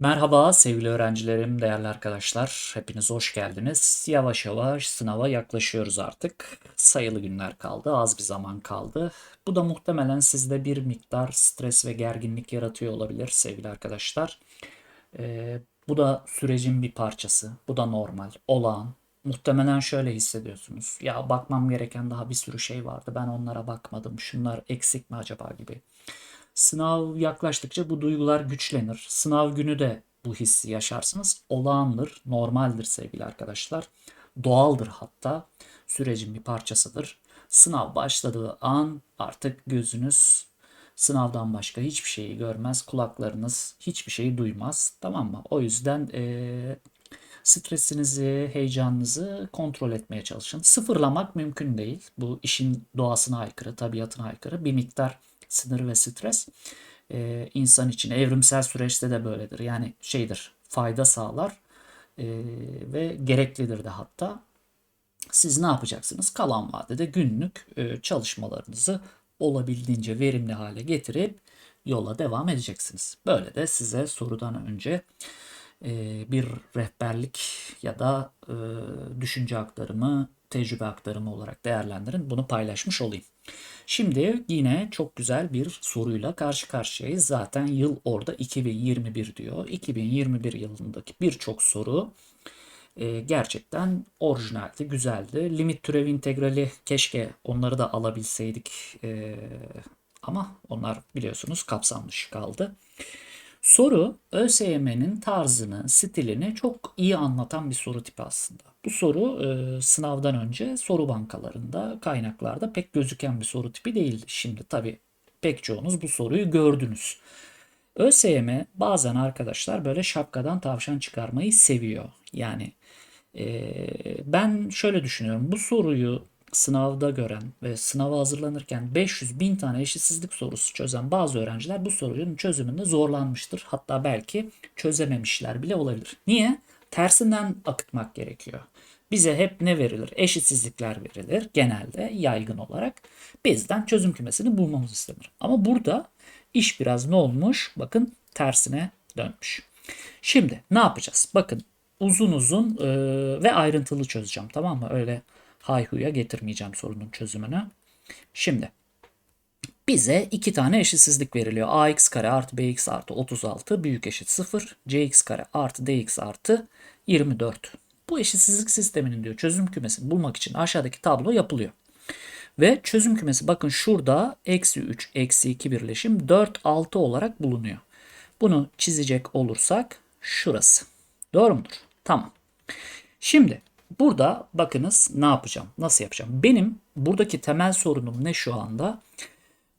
Merhaba sevgili öğrencilerim, değerli arkadaşlar. Hepiniz hoş geldiniz. Yavaş yavaş sınava yaklaşıyoruz artık. Sayılı günler kaldı, az bir zaman kaldı. Bu da muhtemelen sizde bir miktar stres ve gerginlik yaratıyor olabilir sevgili arkadaşlar. Ee, bu da sürecin bir parçası. Bu da normal, olağan. Muhtemelen şöyle hissediyorsunuz. Ya bakmam gereken daha bir sürü şey vardı. Ben onlara bakmadım. Şunlar eksik mi acaba gibi. Sınav yaklaştıkça bu duygular güçlenir. Sınav günü de bu hissi yaşarsınız. Olağandır, normaldir sevgili arkadaşlar. Doğaldır hatta. Sürecin bir parçasıdır. Sınav başladığı an artık gözünüz sınavdan başka hiçbir şeyi görmez. Kulaklarınız hiçbir şeyi duymaz. Tamam mı? O yüzden eee, stresinizi, heyecanınızı kontrol etmeye çalışın. Sıfırlamak mümkün değil. Bu işin doğasına aykırı, tabiatına aykırı. Bir miktar sinir ve stres e, insan için evrimsel süreçte de böyledir. Yani şeydir, fayda sağlar e, ve gereklidir de hatta. Siz ne yapacaksınız? Kalan vadede günlük e, çalışmalarınızı olabildiğince verimli hale getirip yola devam edeceksiniz. Böyle de size sorudan önce e, bir rehberlik ya da e, düşünce aktarımı, tecrübe aktarımı olarak değerlendirin. Bunu paylaşmış olayım. Şimdi yine çok güzel bir soruyla karşı karşıyayız. Zaten yıl orada 2021 diyor. 2021 yılındaki birçok soru e, gerçekten orijinaldi, güzeldi. Limit türevi integrali keşke onları da alabilseydik. E, ama onlar biliyorsunuz kapsam dışı kaldı. Soru ÖSYM'nin tarzını, stilini çok iyi anlatan bir soru tipi aslında. Bu soru e, sınavdan önce soru bankalarında, kaynaklarda pek gözüken bir soru tipi değil. Şimdi tabii pek çoğunuz bu soruyu gördünüz. ÖSYM bazen arkadaşlar böyle şapkadan tavşan çıkarmayı seviyor. Yani e, ben şöyle düşünüyorum. Bu soruyu sınavda gören ve sınava hazırlanırken 500 bin tane eşitsizlik sorusu çözen bazı öğrenciler bu sorunun çözümünde zorlanmıştır. Hatta belki çözememişler bile olabilir. Niye? Tersinden akıtmak gerekiyor. Bize hep ne verilir? Eşitsizlikler verilir genelde yaygın olarak. Bizden çözüm kümesini bulmamız istenir. Ama burada iş biraz ne olmuş? Bakın tersine dönmüş. Şimdi ne yapacağız? Bakın uzun uzun e, ve ayrıntılı çözeceğim tamam mı? Öyle hayhuya getirmeyeceğim sorunun çözümünü. Şimdi bize iki tane eşitsizlik veriliyor. ax kare artı bx artı 36 büyük eşit 0. cx kare artı dx artı 24. Bu eşitsizlik sisteminin diyor çözüm kümesini bulmak için aşağıdaki tablo yapılıyor. Ve çözüm kümesi bakın şurada eksi 3 eksi 2 birleşim 4 6 olarak bulunuyor. Bunu çizecek olursak şurası. Doğru mudur? Tamam. Şimdi burada bakınız ne yapacağım? Nasıl yapacağım? Benim buradaki temel sorunum ne şu anda?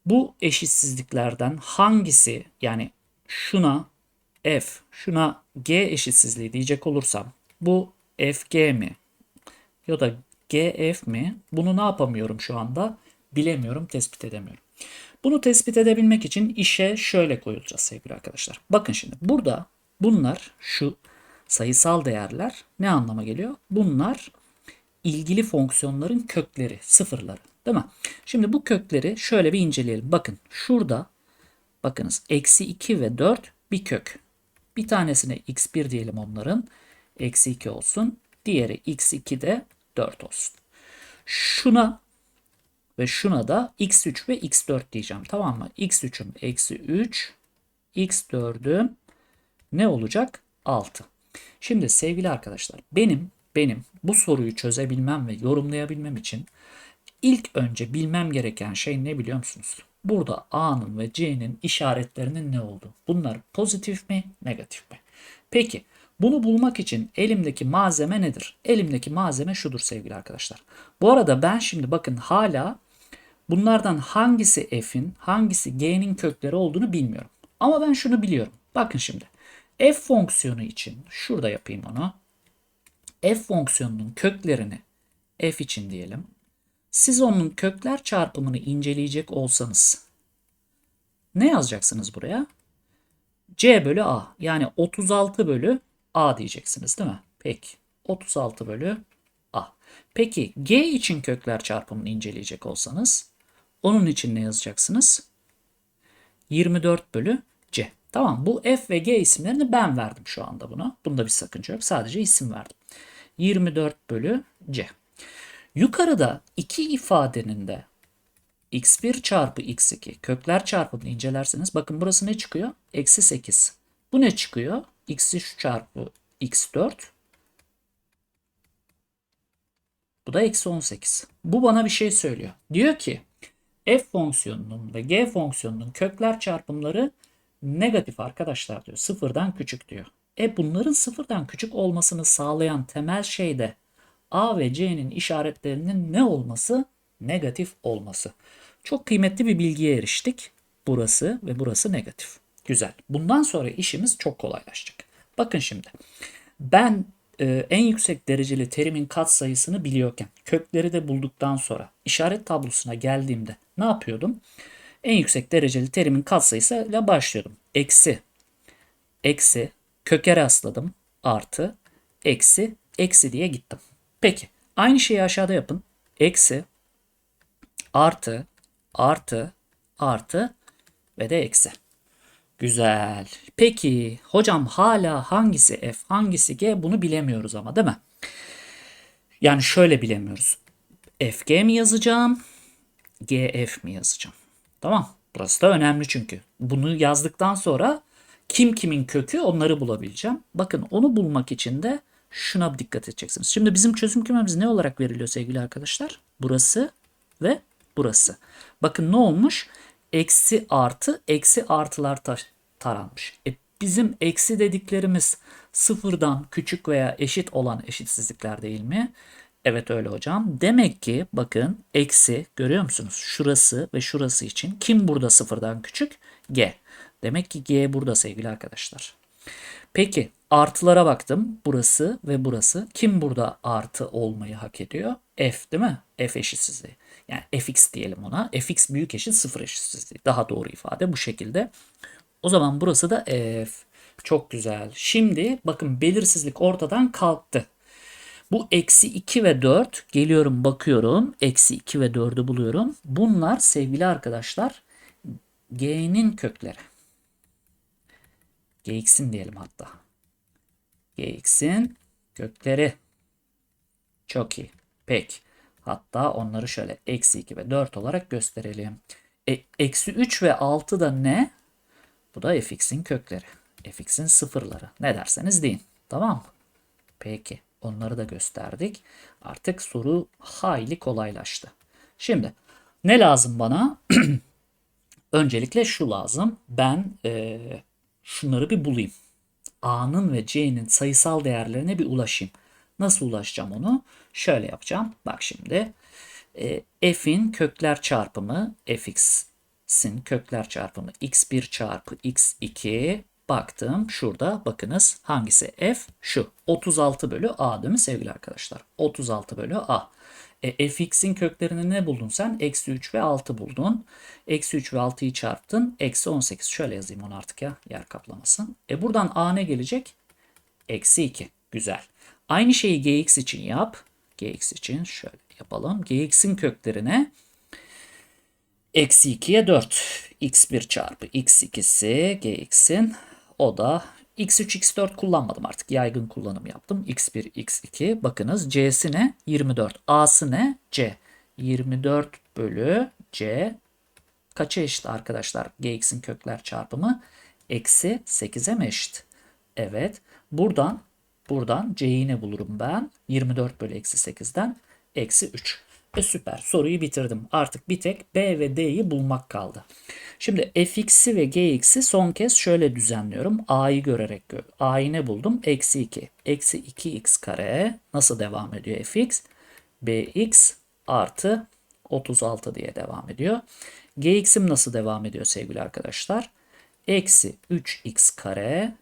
Bu eşitsizliklerden hangisi yani şuna f, şuna g eşitsizliği diyecek olursam bu fg mi ya da gf mi? Bunu ne yapamıyorum şu anda? Bilemiyorum, tespit edemiyorum. Bunu tespit edebilmek için işe şöyle koyulacağız sevgili arkadaşlar. Bakın şimdi burada bunlar şu sayısal değerler ne anlama geliyor? Bunlar ilgili fonksiyonların kökleri, sıfırları. Değil mi? Şimdi bu kökleri şöyle bir inceleyelim. Bakın şurada bakınız eksi 2 ve 4 bir kök. Bir tanesine x1 diyelim onların. Eksi 2 olsun. Diğeri x2 de 4 olsun. Şuna ve şuna da x3 ve x4 diyeceğim. Tamam mı? x3'üm eksi 3. x4'üm ne olacak? 6. Şimdi sevgili arkadaşlar benim benim bu soruyu çözebilmem ve yorumlayabilmem için ilk önce bilmem gereken şey ne biliyor musunuz? Burada A'nın ve C'nin işaretlerinin ne olduğu. Bunlar pozitif mi, negatif mi? Peki bunu bulmak için elimdeki malzeme nedir? Elimdeki malzeme şudur sevgili arkadaşlar. Bu arada ben şimdi bakın hala bunlardan hangisi f'in, hangisi g'nin kökleri olduğunu bilmiyorum. Ama ben şunu biliyorum. Bakın şimdi. F fonksiyonu için şurada yapayım onu. f fonksiyonunun köklerini f için diyelim. Siz onun kökler çarpımını inceleyecek olsanız ne yazacaksınız buraya? c bölü a yani 36 bölü a diyeceksiniz değil mi? Peki 36 bölü a. Peki g için kökler çarpımını inceleyecek olsanız onun için ne yazacaksınız? 24 bölü c. Tamam bu f ve g isimlerini ben verdim şu anda buna. Bunda bir sakınca yok. Sadece isim verdim. 24 bölü c. Yukarıda iki ifadenin de x1 çarpı x2 kökler çarpımını incelerseniz bakın burası ne çıkıyor? Eksi 8. Bu ne çıkıyor? x3 çarpı x4 bu da eksi 18. Bu bana bir şey söylüyor. Diyor ki f fonksiyonunun ve g fonksiyonunun kökler çarpımları negatif arkadaşlar diyor. Sıfırdan küçük diyor. E bunların sıfırdan küçük olmasını sağlayan temel şey de a ve c'nin işaretlerinin ne olması? Negatif olması. Çok kıymetli bir bilgiye eriştik. Burası ve burası negatif. Güzel. Bundan sonra işimiz çok kolaylaşacak. Bakın şimdi. Ben e, en yüksek dereceli terimin katsayısını biliyorken kökleri de bulduktan sonra işaret tablosuna geldiğimde ne yapıyordum? En yüksek dereceli terimin katsayısıyla başlıyordum. Eksi, eksi, köke rastladım, artı, eksi, eksi diye gittim. Peki aynı şeyi aşağıda yapın. Eksi, artı, artı, artı ve de eksi. Güzel. Peki hocam hala hangisi F hangisi G bunu bilemiyoruz ama değil mi? Yani şöyle bilemiyoruz. FG mi yazacağım? GF mi yazacağım? Tamam. Burası da önemli çünkü. Bunu yazdıktan sonra kim kimin kökü onları bulabileceğim. Bakın onu bulmak için de şuna dikkat edeceksiniz. Şimdi bizim çözüm kümemiz ne olarak veriliyor sevgili arkadaşlar? Burası ve burası. Bakın ne olmuş? Eksi artı eksi artılar ta taranmış. E bizim eksi dediklerimiz sıfırdan küçük veya eşit olan eşitsizlikler değil mi? Evet öyle hocam. Demek ki bakın eksi görüyor musunuz? Şurası ve şurası için kim burada sıfırdan küçük? G. Demek ki G burada sevgili arkadaşlar. Peki artılara baktım. Burası ve burası. Kim burada artı olmayı hak ediyor? F değil mi? F eşitsizliği. Yani fx diyelim ona. fx büyük eşit sıfır eşitsizliği. Daha doğru ifade bu şekilde. O zaman burası da f. Çok güzel. Şimdi bakın belirsizlik ortadan kalktı. Bu eksi 2 ve 4 geliyorum bakıyorum. Eksi 2 ve 4'ü buluyorum. Bunlar sevgili arkadaşlar g'nin kökleri. gx'in diyelim hatta. gx'in kökleri. Çok iyi. Peki. Hatta onları şöyle eksi 2 ve 4 olarak gösterelim. E, eksi 3 ve 6 da ne? Bu da fx'in kökleri. fx'in sıfırları. Ne derseniz deyin. Tamam mı? Peki. Onları da gösterdik. Artık soru hayli kolaylaştı. Şimdi ne lazım bana? Öncelikle şu lazım. Ben e, şunları bir bulayım. A'nın ve C'nin sayısal değerlerine bir ulaşayım. Nasıl ulaşacağım onu? Şöyle yapacağım. Bak şimdi. E, F'in kökler çarpımı fx'in kökler çarpımı x1 çarpı x2 baktım şurada bakınız hangisi? F şu. 36 bölü a değil mi sevgili arkadaşlar? 36 bölü a. E, fx'in köklerini ne buldun sen? Eksi 3 ve 6 buldun. Eksi 3 ve 6'yı çarptın. Eksi 18 şöyle yazayım onu artık ya yer kaplamasın. E buradan a ne gelecek? Eksi 2 güzel. Aynı şeyi gx için yap. Gx için şöyle yapalım. Gx'in köklerine eksi 2'ye 4 x1 çarpı x2'si gx'in o da x3, x4 kullanmadım artık. Yaygın kullanım yaptım. x1, x2. Bakınız c'si ne? 24. a'sı ne? c. 24 bölü c. Kaça eşit arkadaşlar? gx'in kökler çarpımı. Eksi 8'e mi eşit? Evet. Buradan buradan c'yi ne bulurum ben? 24 bölü eksi 8'den eksi 3. E süper. Soruyu bitirdim. Artık bir tek B ve D'yi bulmak kaldı. Şimdi fx'i ve gx'i son kez şöyle düzenliyorum. a'yı görerek gör. a'yı ne buldum? Eksi 2. Eksi 2x kare nasıl devam ediyor fx? bx artı 36 diye devam ediyor. gx'im nasıl devam ediyor sevgili arkadaşlar? Eksi 3x kare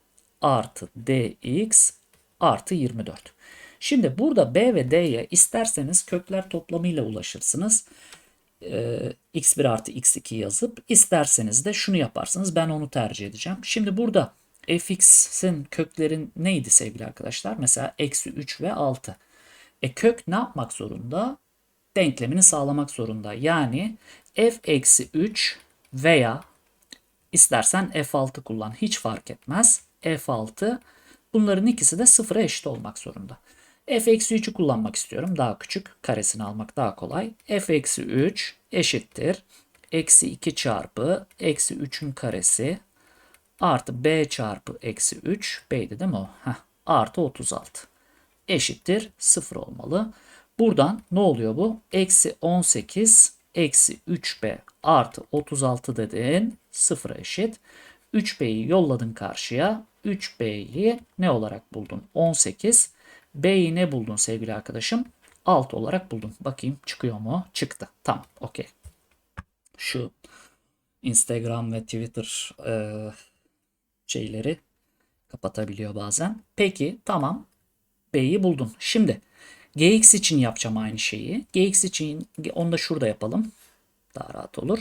artı dx artı 24. Şimdi burada b ve d'ye isterseniz kökler toplamıyla ulaşırsınız e, x1 artı x2 yazıp isterseniz de şunu yaparsınız. Ben onu tercih edeceğim. Şimdi burada fx'in köklerin neydi sevgili arkadaşlar? Mesela eksi 3 ve 6. E kök ne yapmak zorunda? Denklemini sağlamak zorunda. Yani f eksi 3 veya İstersen F6 kullan. Hiç fark etmez. F6 bunların ikisi de sıfıra eşit olmak zorunda. F-3'ü kullanmak istiyorum. Daha küçük. Karesini almak daha kolay. f-3 eşittir. Eksi 2 çarpı eksi 3'ün karesi artı b çarpı eksi 3. B'ydi değil mi o? Heh, artı 36. Eşittir 0 olmalı. Buradan ne oluyor bu? Eksi 18 eksi 3b artı 36 dedin. 0'a eşit. 3b'yi yolladın karşıya. 3b'yi ne olarak buldun? 18. B'yi ne buldun sevgili arkadaşım? 6 olarak buldun. Bakayım çıkıyor mu? Çıktı. Tamam. Okey. Şu Instagram ve Twitter e, şeyleri kapatabiliyor bazen. Peki tamam. B'yi buldun. Şimdi Gx için yapacağım aynı şeyi. Gx için onu da şurada yapalım. Daha rahat olur.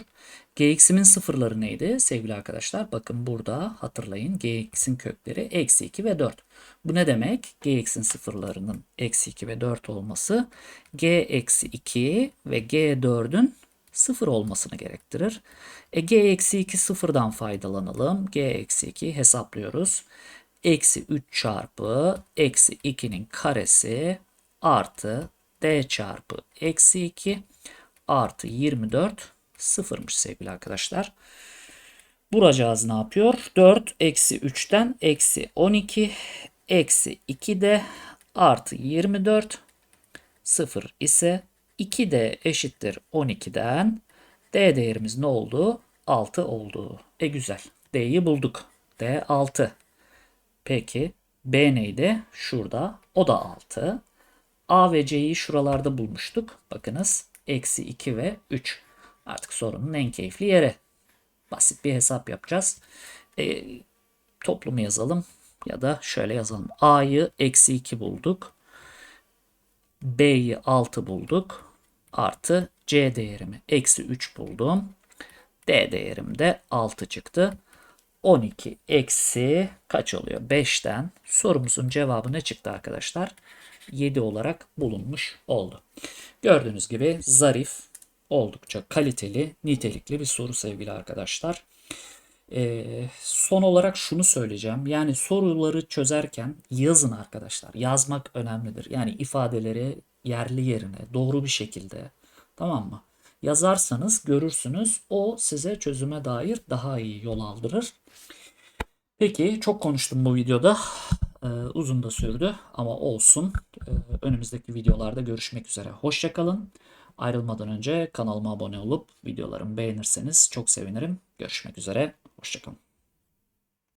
Gx'imin sıfırları neydi sevgili arkadaşlar? Bakın burada hatırlayın. Gx'in kökleri eksi 2 ve 4. Bu ne demek? Gx'in sıfırlarının eksi 2 ve 4 olması G eksi 2 ve G4'ün sıfır olmasını gerektirir. E, G eksi 2 sıfırdan faydalanalım. G eksi 2 hesaplıyoruz. Eksi 3 çarpı eksi 2'nin karesi artı D çarpı eksi 2 artı 24 sıfırmış sevgili arkadaşlar. Buracağız ne yapıyor? 4 eksi 3'ten eksi 12 eksi 2 de artı 24 sıfır ise 2 de eşittir 12'den D değerimiz ne oldu? 6 oldu. E güzel. D'yi bulduk. D 6. Peki B neydi? Şurada. O da 6. A ve C'yi şuralarda bulmuştuk. Bakınız. Eksi 2 ve 3. Artık sorunun en keyifli yeri. Basit bir hesap yapacağız. E, toplumu yazalım. Ya da şöyle yazalım. A'yı eksi 2 bulduk. B'yi 6 bulduk. Artı C değerimi eksi 3 buldum. D değerim de 6 çıktı. 12 eksi kaç oluyor? 5'ten sorumuzun cevabı ne çıktı arkadaşlar? 7 olarak bulunmuş oldu. Gördüğünüz gibi zarif, oldukça kaliteli, nitelikli bir soru sevgili arkadaşlar. Ee, son olarak şunu söyleyeceğim. Yani soruları çözerken yazın arkadaşlar. Yazmak önemlidir. Yani ifadeleri yerli yerine doğru bir şekilde tamam mı? Yazarsanız görürsünüz o size çözüme dair daha iyi yol aldırır. Peki çok konuştum bu videoda. Ee, uzun da sürdü ama olsun. Ee, önümüzdeki videolarda görüşmek üzere. Hoşçakalın. Ayrılmadan önce kanalıma abone olup videolarımı beğenirseniz çok sevinirim. Görüşmek üzere. Hoşçakalın.